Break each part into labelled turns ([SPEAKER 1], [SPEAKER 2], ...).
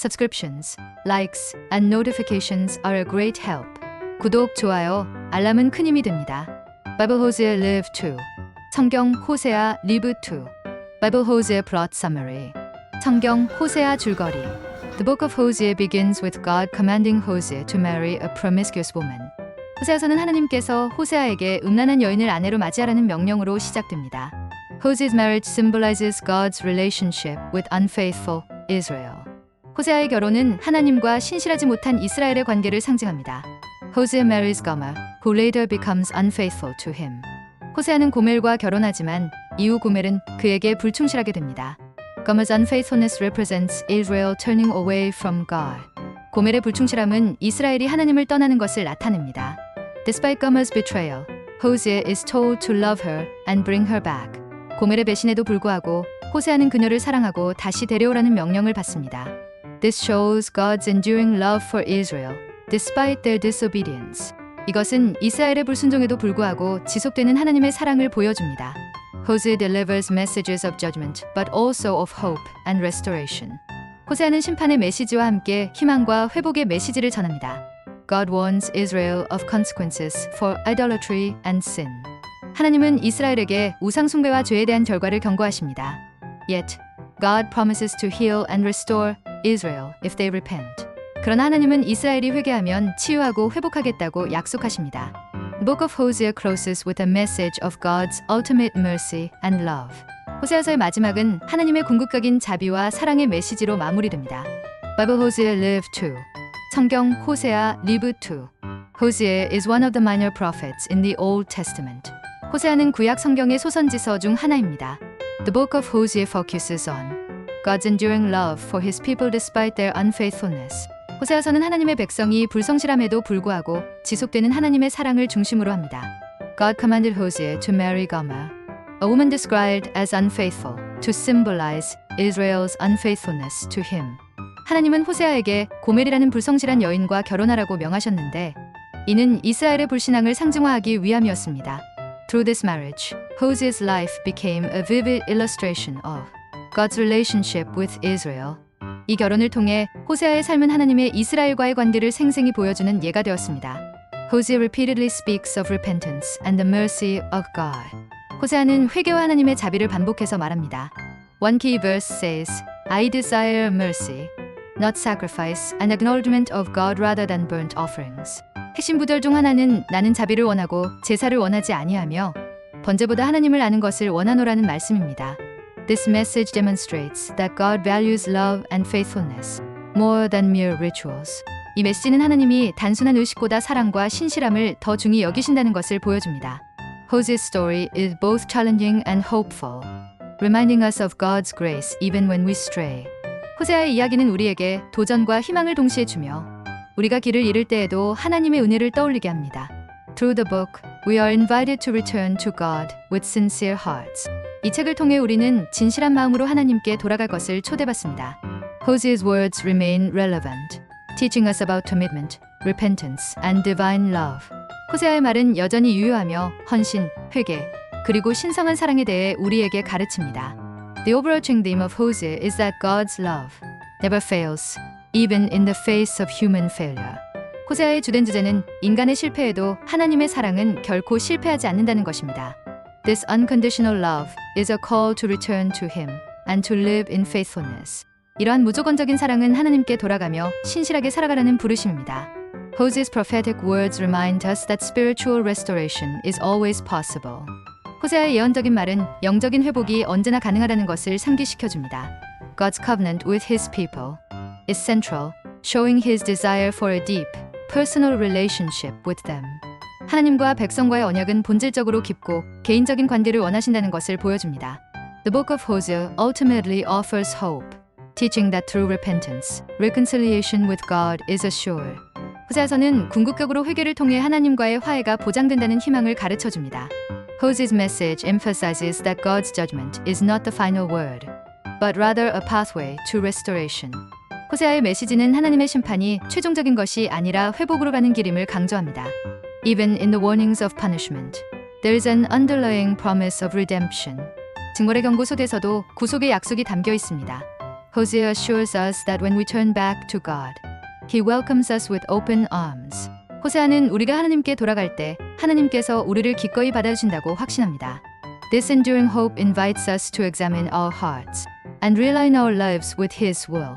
[SPEAKER 1] Subscriptions, likes, and notifications are a great help. 구독, 좋아요, 알람은 큰 힘이 됩니다. Bible Hosea Live 2 성경 호세아 리브 2 Bible Hosea Plot Summary 성경 호세아 줄거리 The book of Hosea begins with God commanding Hosea to marry a promiscuous woman. 호세아서는 하나님께서 호세아에게 음란한 여인을 아내로 맞이하라는 명령으로 시작됩니다. Hosea's marriage symbolizes God's relationship with unfaithful Israel. 호세아의 결혼은 하나님과 신실하지 못한 이스라엘의 관계를 상징합니다. Hosea marries Gomer, who later becomes unfaithful to him. 호세아는 고멜과 결혼하지만 이후 고멜은 그에게 불충실하게 됩니다. Gomer's unfaithfulness represents Israel turning away from God. 고멜의 불충실함은 이스라엘이 하나님을 떠나는 것을 나타냅니다. Despite Gomer's betrayal, Hosea is told to love her and bring her back. 고멜의 배신에도 불구하고 호세아는 그녀를 사랑하고 다시 데려오라는 명령을 받습니다. This shows God's enduring love for Israel, despite their disobedience. 이것은 이스라엘의 불순종에도 불구하고 지속되는 하나님의 사랑을 보여줍니다. Hosea delivers messages of judgment, but also of hope and restoration. 호세아는 심판의 메시지와 함께 희망과 회복의 메시지를 전합니다. God warns Israel of consequences for idolatry and sin. 하나님은 이스라엘에게 우상 숭배와 죄에 대한 결과를 경고하십니다. Yet, God promises to heal and restore Israel if they repent. 그러나 하나님은 이스라엘이 회개하면 치유하고 회복하겠다고 약속하십니다. Book of Hosea closes with a message of God's ultimate mercy and love. 호세아서의 마지막은 하나님의 궁극적인 자비와 사랑의 메시지로 마무리됩니다. Bible Hosea Live 2 성경 호세아 리브 2 Hosea is one of the minor prophets in the Old Testament. 호세아는 구약 성경의 소선지서 중 하나입니다. The book of Hosea focuses on God's enduring love for his people despite their unfaithfulness. 호세아서는 하나님의 백성이 불성실함에도 불구하고 지속되는 하나님의 사랑을 중심으로 합니다. God commanded Hosea to marry Gomer, a woman described as unfaithful, to symbolize Israel's unfaithfulness to him. 하나님은 호세아에게 고멜이라는 불성실한 여인과 결혼하라고 명하셨는데 이는 이스라엘의 불신앙을 상징화하기 위함이었습니다. Through this marriage, Hosea's life became a vivid illustration of God's relationship with Israel. 이 결혼을 통해 호세아의 삶은 하나님의 이스라엘과의 관계를 생생히 보여주는 예가 되었습니다. Hosea repeatedly speaks of repentance and the mercy of God. 호세아는 회개와 하나님의 자비를 반복해서 말합니다. One key verse says, I desire mercy, not sacrifice, an acknowledgement of God rather than burnt offerings. 핵심 구절 중 하나는 나는 자비를 원하고 제사를 원하지 아니하며 번제보다 하나님을 아는 것을 원하노라는 말씀입니다. This message demonstrates that God values love and faithfulness more than mere rituals. 이 메시지는 하나님이 단순한 의식보다 사랑과 신실함을 더 중히 여기신다는 것을 보여줍니다. Hosea's story is both challenging and hopeful, reminding us of God's grace even when we stray. 호세아의 이야기는 우리에게 도전과 희망을 동시에 주며 우리가 길을 잃을 때에도 하나님의 은혜를 떠올리게 합니다. Through the book, we are invited to return to God with sincere hearts. 이 책을 통해 우리는 진실한 마음으로 하나님께 돌아갈 것을 초대받습니다. Hosea's words remain relevant, teaching us about commitment, repentance, and divine love. 호세아의 말은 여전히 유효하며 헌신, 회개, 그리고 신성한 사랑에 대해 우리에게 가르칩니다. The overarching theme of Hosea is that God's love never fails, even in the face of human failure. 호세아의 주된 주제는 인간의 실패에도 하나님의 사랑은 결코 실패하지 않는다는 것입니다. This unconditional love is a call to return to Him and to live in faithfulness. 이러한 무조건적인 사랑은 하나님께 돌아가며 신실하게 살아가라는 부르심입니다. Hosea's prophetic words remind us that spiritual restoration is always possible. 호세아의 예언적인 말은 영적인 회복이 언제나 가능하다는 것을 상기시켜 줍니다. God's covenant with his people is central, showing his desire for a deep, personal relationship with them. 하나님과 백성과의 언약은 본질적으로 깊고 개인적인 관계를 원하신다는 것을 보여줍니다. The book of Hosea ultimately offers hope, teaching that through repentance, reconciliation with God is assured. 호세아서는 궁극적으로 회개를 통해 하나님과의 화해가 보장된다는 희망을 가르쳐 줍니다. Hosea's message emphasizes that God's judgment is not the final word, but rather a pathway to restoration. 호세아의 메시지는 하나님의 심판이 최종적인 것이 아니라 회복으로 가는 길임을 강조합니다. Even in the warnings of punishment, there is an underlying promise of redemption. 증거의 경고 속에서도 구속의 약속이 담겨 있습니다. Hosea assures us that when we turn back to God, He welcomes us with open arms. 호세아는 우리가 하나님께 돌아갈 때 하나님께서 우리를 기꺼이 받아주신다고 확신합니다. This enduring hope invites us to examine our hearts and realign our lives with His will.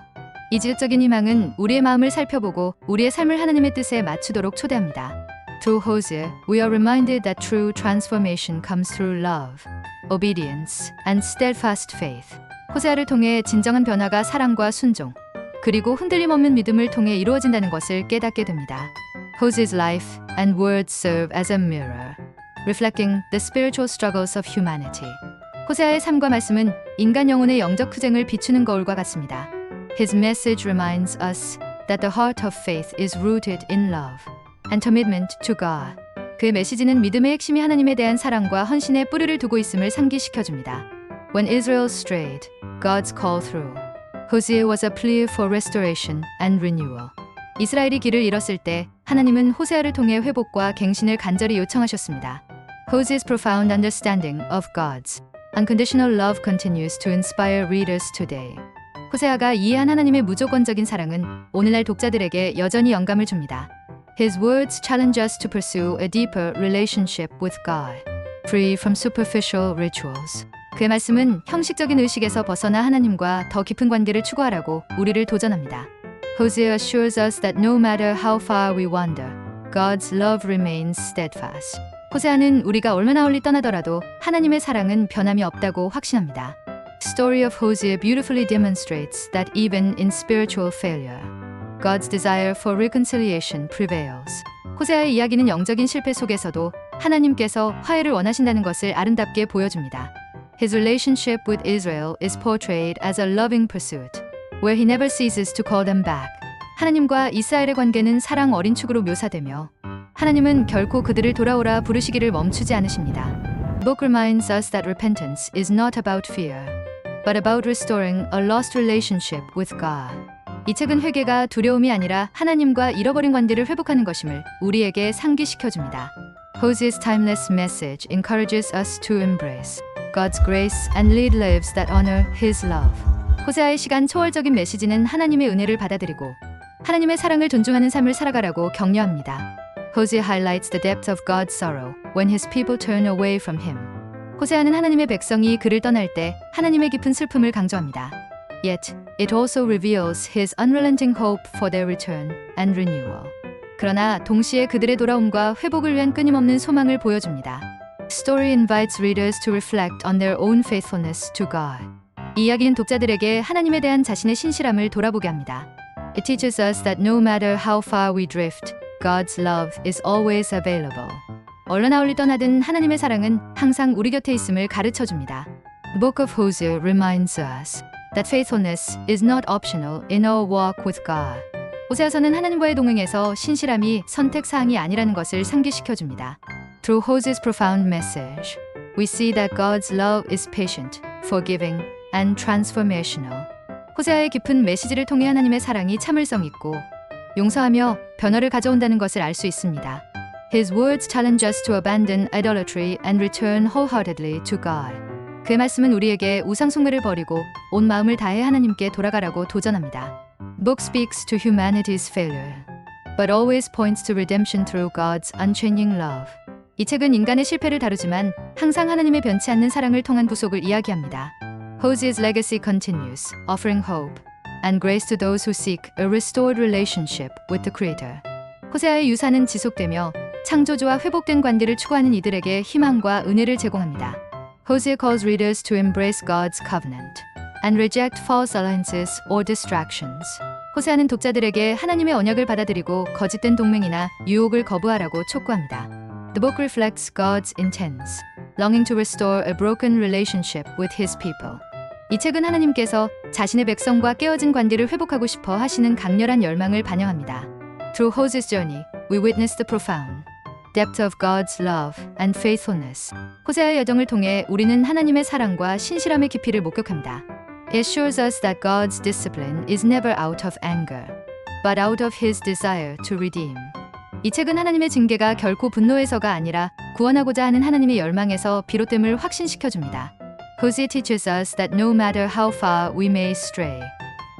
[SPEAKER 1] 이 지극적인 희망은 우리의 마음을 살펴보고 우리의 삶을 하나님의 뜻에 맞추도록 초대합니다. Through Hosea, we are reminded that true transformation comes through love, obedience, and steadfast faith. 호세아를 통해 진정한 변화가 사랑과 순종, 그리고 흔들림 없는 믿음을 통해 이루어진다는 것을 깨닫게 됩니다. Hosea's life and words serve as a mirror, reflecting the spiritual struggles of humanity. 호세아의 삶과 말씀은 인간 영혼의 영적 투쟁을 비추는 거울과 같습니다. His message reminds us that the heart of faith is rooted in love and commitment to God. 그의 메시지는 믿음의 핵심이 하나님에 대한 사랑과 헌신에 뿌리를 두고 있음을 상기시켜 줍니다. When Israel strayed, God's call through. Hosea was a plea for restoration and renewal. 이스라엘이 길을 잃었을 때 하나님은 호세아를 통해 회복과 갱신을 간절히 요청하셨습니다. Hosea's profound understanding of God's unconditional love continues to inspire readers today. 호세아가 이해한 하나님의 무조건적인 사랑은 오늘날 독자들에게 여전히 영감을 줍니다. His words challenge us to pursue a deeper relationship with God, free from superficial rituals. 그의 말씀은 형식적인 의식에서 벗어나 하나님과 더 깊은 관계를 추구하라고 우리를 도전합니다. Hosea assures us that no matter how far we wander, God's love remains steadfast. 호세아는 우리가 얼마나 멀리 떠나더라도 하나님의 사랑은 변함이 없다고 확신합니다. Story of Hosea beautifully demonstrates that even in spiritual failure, God's desire for reconciliation prevails. 호세아의 이야기는 영적인 실패 속에서도 하나님께서 화해를 원하신다는 것을 아름답게 보여줍니다. His relationship with Israel is portrayed as a loving pursuit, where he never ceases to call them back. 하나님과 이스라엘의 관계는 사랑 어린 축으로 묘사되며 하나님은 결코 그들을 돌아오라 부르시기를 멈추지 않으십니다. Book reminds us that repentance is not about fear, but about restoring a lost relationship with God. 이 책은 회개가 두려움이 아니라 하나님과 잃어버린 관계를 회복하는 것임을 우리에게 상기시켜 줍니다. Hosea's timeless message encourages us to embrace God's grace and lead lives that honor His love. 호세아의 시간 초월적인 메시지는 하나님의 은혜를 받아들이고 하나님의 사랑을 존중하는 삶을 살아가라고 격려합니다. Hosea highlights the depth of God's sorrow when His people turn away from Him. 호세아는 하나님의 백성이 그를 떠날 때 하나님의 깊은 슬픔을 강조합니다. Yet it also reveals His unrelenting hope for their return and renewal. 그러나 동시에 그들의 돌아옴과 회복을 위한 끊임없는 소망을 보여줍니다. Story invites readers to reflect on their own faithfulness to God. 이 이야기는 독자들에게 하나님에 대한 자신의 신실함을 돌아보게 합니다. It teaches us that no matter how far we drift, God's love is always available. 얼마나 멀리 떠나든 하나님의 사랑은 항상 우리 곁에 있음을 가르쳐 줍니다. Book of Hosea reminds us that faithfulness is not optional in our walk with God. 호세아서는 하나님과의 동행에서 신실함이 선택 사항이 아니라는 것을 상기시켜 줍니다. Through Hosea's profound message, we see that God's love is patient, forgiving, and transformational. 호세아의 깊은 메시지를 통해 하나님의 사랑이 참을성 있고 용서하며 변화를 가져온다는 것을 알 수 있습니다. His words challenge us to abandon idolatry and return wholeheartedly to God. 그의 말씀은 우리에게 우상 숭배를 버리고 온 마음을 다해 하나님께 돌아가라고 도전합니다. Book speaks to humanity's failure, but always points to redemption through God's unchanging love. 이 책은 인간의 실패를 다루지만 항상 하나님의 변치 않는 사랑을 통한 구속을 이야기합니다. Hosea's legacy continues, offering hope and grace to those who seek a restored relationship with the Creator. 호세아의 유산은 지속되며 창조주와 회복된 관계를 추구하는 이들에게 희망과 은혜를 제공합니다. Hosea calls readers to embrace God's covenant and reject false alliances or distractions. 호세아는 독자들에게 하나님의 언약을 받아들이고 거짓된 동맹이나 유혹을 거부하라고 촉구합니다. The book reflects God's intense longing to restore a broken relationship with His people. 이 책은 하나님께서 자신의 백성과 깨어진 관계를 회복하고 싶어 하시는 강렬한 열망을 반영합니다. Through Hosea's journey, we witness the profound depth of God's love and faithfulness. 호세아의 여정을 통해 우리는 하나님의 사랑과 신실함의 깊이를 목격합니다. It shows us that God's discipline is never out of anger, but out of His desire to redeem. 이 책은 하나님의 징계가 결코 분노에서가 아니라 구원하고자 하는 하나님의 열망에서 비롯됨을 확신시켜 줍니다. Hosea teaches us that no matter how far we may stray,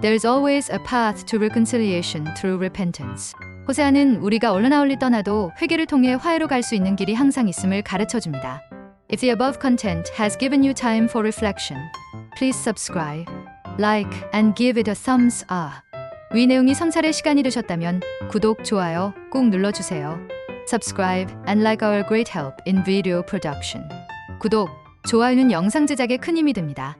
[SPEAKER 1] There's always a path to reconciliation through repentance. 호세아는 우리가 얼른 떠나도 회개를 통해 화해로 갈 수 있는 길이 항상 있음을 가르쳐 줍니다. If the above content has given you time for reflection, please subscribe, like, and give it a thumbs up. 위 내용이 성찰의 시간이 되셨다면 구독, 좋아요 꼭 눌러주세요. Subscribe and like our great help in video production. 구독, 좋아요는 영상 제작에 큰 힘이 됩니다.